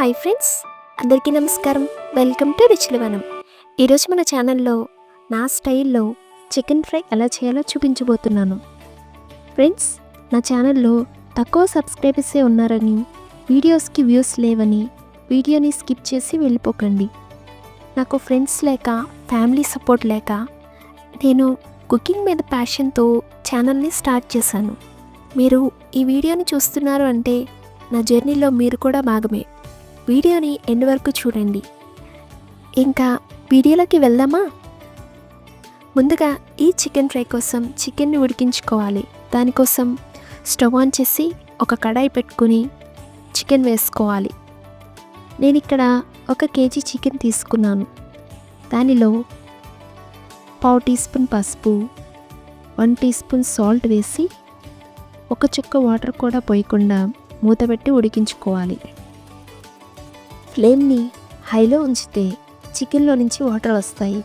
Hi friends అందరికీ నమస్కారం. Welcome to Ruchulavanam. ఈరోజు మన ఛానల్లో నా స్టైల్లో చికెన్ ఫ్రై ఎలా చేయాలో చూపించబోతున్నాను. ఫ్రెండ్స్ నా ఛానల్లో తక్కువ సబ్స్క్రైబర్సే ఉన్నారని వీడియోస్కి వ్యూస్ లేవని వీడియోని స్కిప్ చేసి వెళ్ళిపోకండి. నాకు ఫ్రెండ్స్ లేక ఫ్యామిలీ సపోర్ట్ లేక నేను కుకింగ్ మీద ప్యాషన్తో ఛానల్ని స్టార్ట్ చేశాను. మీరు ఈ వీడియోని చూస్తున్నారు అంటే నా జర్నీలో మీరు కూడా భాగమే. వీడియోని ఎండ్ వరకు చూడండి. ఇంకా వీడియోలోకి వెళ్దామా? ముందుగా ఈ చికెన్ ఫ్రై కోసం చికెన్ని ఉడికించుకోవాలి. దానికోసం స్టవ్ ఆన్ చేసి ఒక కడాయి పెట్టుకుని చికెన్ వేసుకోవాలి. నేను ఇక్కడ ఒక కేజీ చికెన్ తీసుకున్నాను. దానిలో పావు టీ స్పూన్ పసుపు వన్ టీ స్పూన్ సాల్ట్ వేసి ఒక చుక్క వాటర్ కూడా పోయకుండా మూత పెట్టి ఉడికించుకోవాలి. ఫ్లేమ్ని హైలో ఉంచితే చికెన్లో నుంచి వాటర్ వస్తాయి.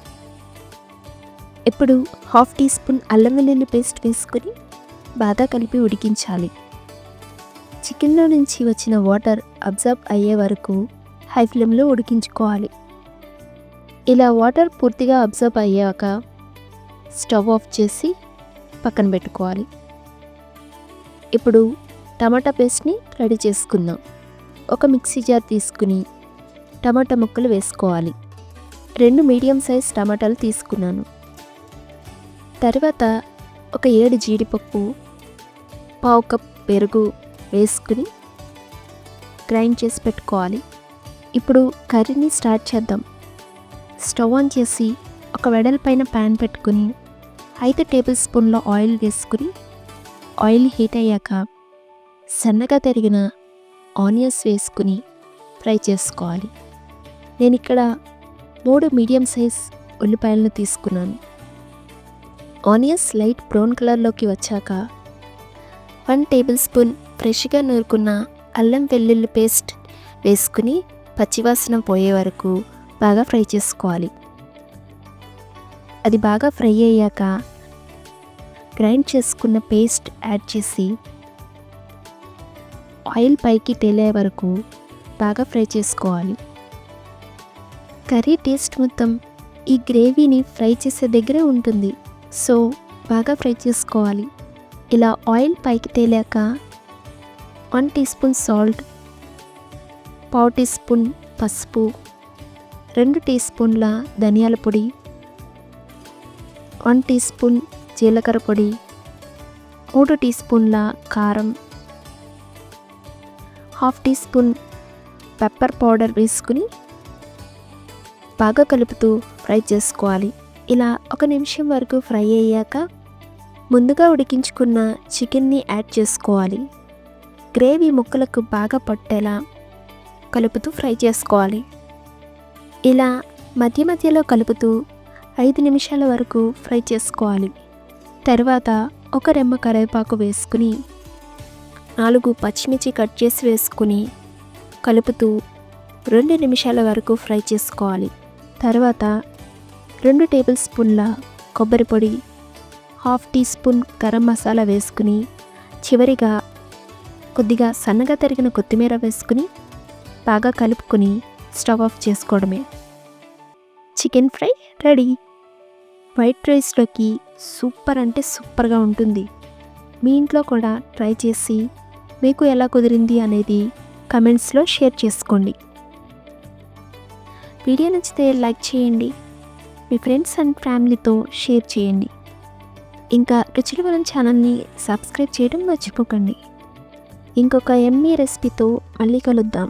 ఇప్పుడు హాఫ్ టీ స్పూన్ అల్లం వెల్లుల్లి పేస్ట్ వేసుకొని బాగా కలిపి ఉడికించాలి. చికెన్లో నుంచి వచ్చిన వాటర్ అబ్జర్బ్ అయ్యే వరకు హై ఫ్లేమ్లో ఉడికించుకోవాలి. ఇలా వాటర్ పూర్తిగా అబ్జర్బ్ అయ్యాక స్టవ్ ఆఫ్ చేసి పక్కన పెట్టుకోవాలి. ఇప్పుడు టమాటా పేస్ట్ని రెడీ చేసుకుందాం. ఒక మిక్సీ జార్ తీసుకుని టమాటా ముక్కలు వేసుకోవాలి. రెండు మీడియం సైజ్ టమాటాలు తీసుకున్నాను. తర్వాత ఒక ఏడు జీడిపప్పు పావు కప్ పెరుగు వేసుకుని గ్రైండ్ చేసి పెట్టుకోవాలి. ఇప్పుడు కర్రీని స్టార్ట్ చేద్దాం. స్టవ్ ఆన్ చేసి ఒక వెడల్పైన ప్యాన్ పెట్టుకుని ఐదు టేబుల్ స్పూన్ల ఆయిల్ వేసుకుని ఆయిల్ హీట్ అయ్యాక సన్నగా తరిగిన ఆనియన్స్ వేసుకుని ఫ్రై చేసుకోవాలి. నేను ఇక్కడ మూడు మీడియం సైజ్ ఉల్లిపాయలను తీసుకున్నాను. ఆనియన్స్ లైట్ బ్రౌన్ కలర్లోకి వచ్చాక వన్ టేబుల్ స్పూన్ ఫ్రెష్గా నూరుకున్న అల్లం వెల్లుల్లి పేస్ట్ వేసుకుని పచ్చివాసన పోయే వరకు బాగా ఫ్రై చేసుకోవాలి. అది బాగా ఫ్రై అయ్యాక గ్రైండ్ చేసుకున్న పేస్ట్ యాడ్ చేసి ఆయిల్ పైకి తేలే వరకు బాగా ఫ్రై చేసుకోవాలి. కర్రీ టేస్ట్ మొత్తం ఈ గ్రేవీని ఫ్రై చేసే దగ్గరే ఉంటుంది. సో బాగా ఫ్రై చేసుకోవాలి. ఇలా ఆయిల్ పైకి తేలాక వన్ టీ స్పూన్ సాల్ట్ పావు టీ స్పూన్ పసుపు రెండు టీ స్పూన్ల ధనియాల పొడి వన్ టీ స్పూన్ జీలకర్ర పొడి మూడు టీ స్పూన్ల కారం half teaspoon pepper powder వేసుకుని బాగా కలుపుతూ ఫ్రై చేసుకోవాలి. ఇలా ఒక నిమిషం వరకు ఫ్రై అయ్యాక ముందుగా ఉడికించుకున్న చికెన్ని యాడ్ చేసుకోవాలి. గ్రేవీ ముక్కలకు బాగా పట్టేలా కలుపుతూ ఫ్రై చేసుకోవాలి. ఇలా మధ్య మధ్యలో కలుపుతూ ఐదు నిమిషాల వరకు ఫ్రై చేసుకోవాలి. తర్వాత ఒక రెమ్మ కరివేపాకు వేసుకుని నాలుగు పచ్చిమిర్చి కట్ చేసి వేసుకుని కలుపుతూ రెండు నిమిషాల వరకు ఫ్రై చేసుకోవాలి. తర్వాత రెండు టేబుల్ స్పూన్ల కొబ్బరి పొడి half teaspoon garam masala వేసుకుని చివరిగా కొద్దిగా సన్నగా తరిగిన కొత్తిమీర వేసుకుని బాగా కలుపుకొని స్టవ్ ఆఫ్ చేసుకోవడమే. Chicken fry ready. వైట్ రైస్లోకి సూపర్ అంటే సూపర్గా ఉంటుంది. మీ ఇంట్లో కూడా ట్రై చేసి మీకు ఎలా కుదిరింది అనేది కమెంట్స్లో షేర్ చేసుకోండి. వీడియో నచ్చితే లైక్ చేయండి. మీ ఫ్రెండ్స్ అండ్ ఫ్యామిలీతో షేర్ చేయండి. ఇంకా రుచుల వరం ఛానల్ని సబ్స్క్రైబ్ చేయడం మర్చిపోకండి. ఇంకొక ఎమ్మీ రెసిపీతో మళ్ళీ కలుద్దాం.